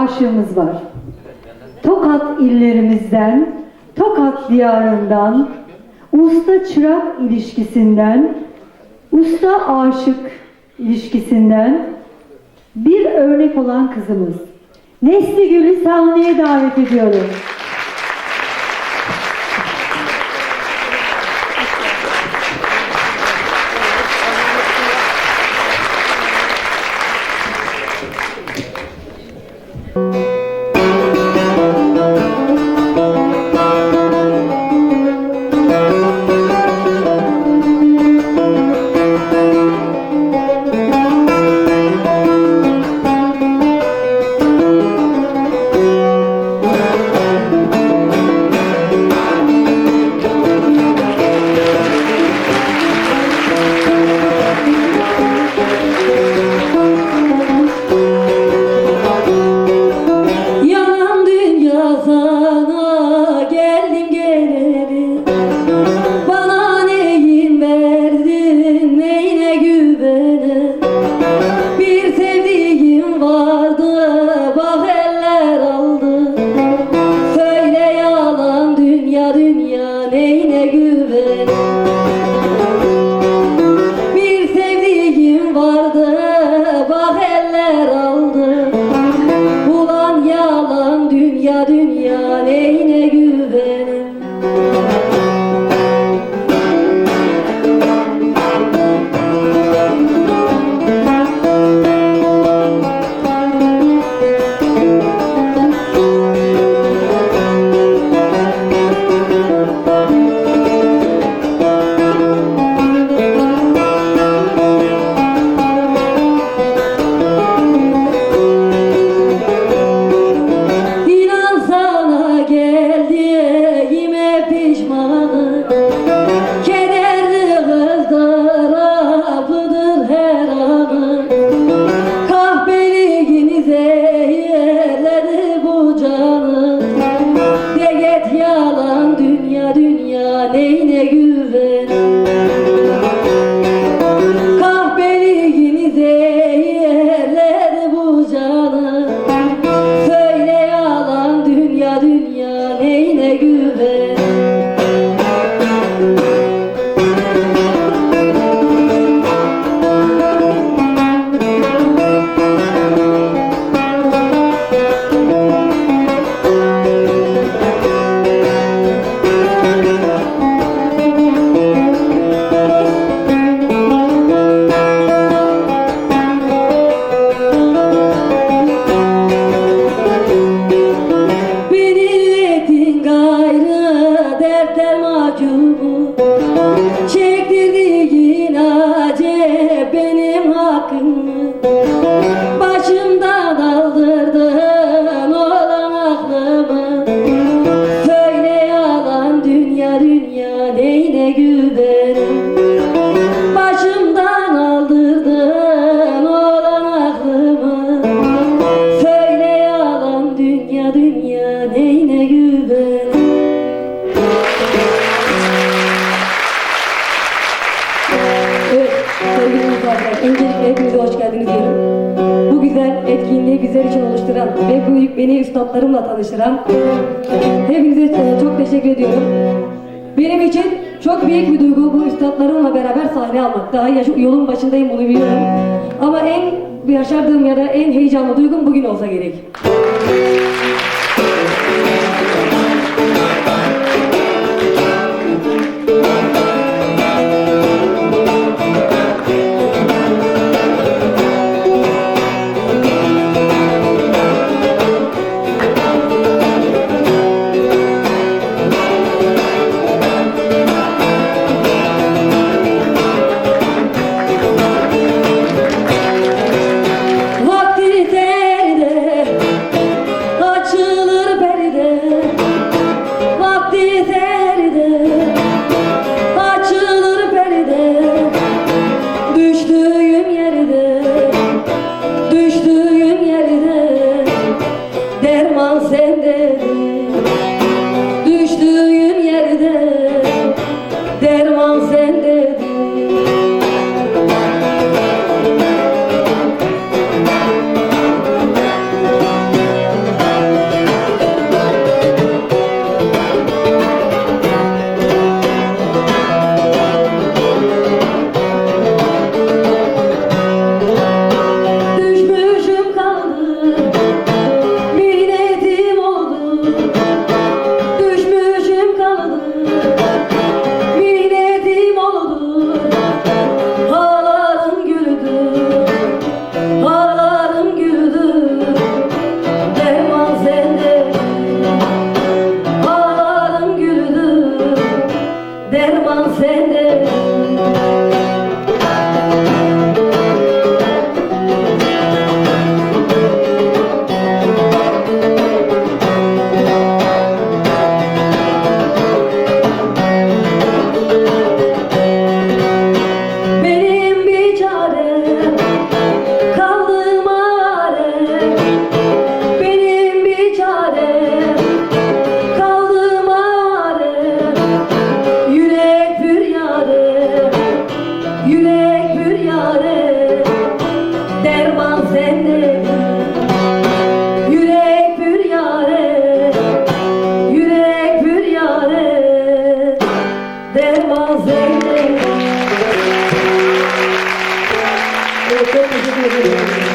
aşığımız var. Tokat illerimizden, Tokat diyarından, usta çırak ilişkisinden, usta aşık ilişkisinden bir örnek olan kızımız. Nesli Gül'ü sahneye davet ediyorum. Etkinliği güzel için oluşturan ve bu beni üstadlarımla tanıştıran hepinize e, çok teşekkür ediyorum. Benim için çok büyük bir duygu bu üstadlarımla beraber sahne almak. Daha yolun başındayım bunu biliyorum. Ama en yaşardığım ya da en heyecanlı duygum bugün olsa gerek. Evet, çok teşekkür ederim.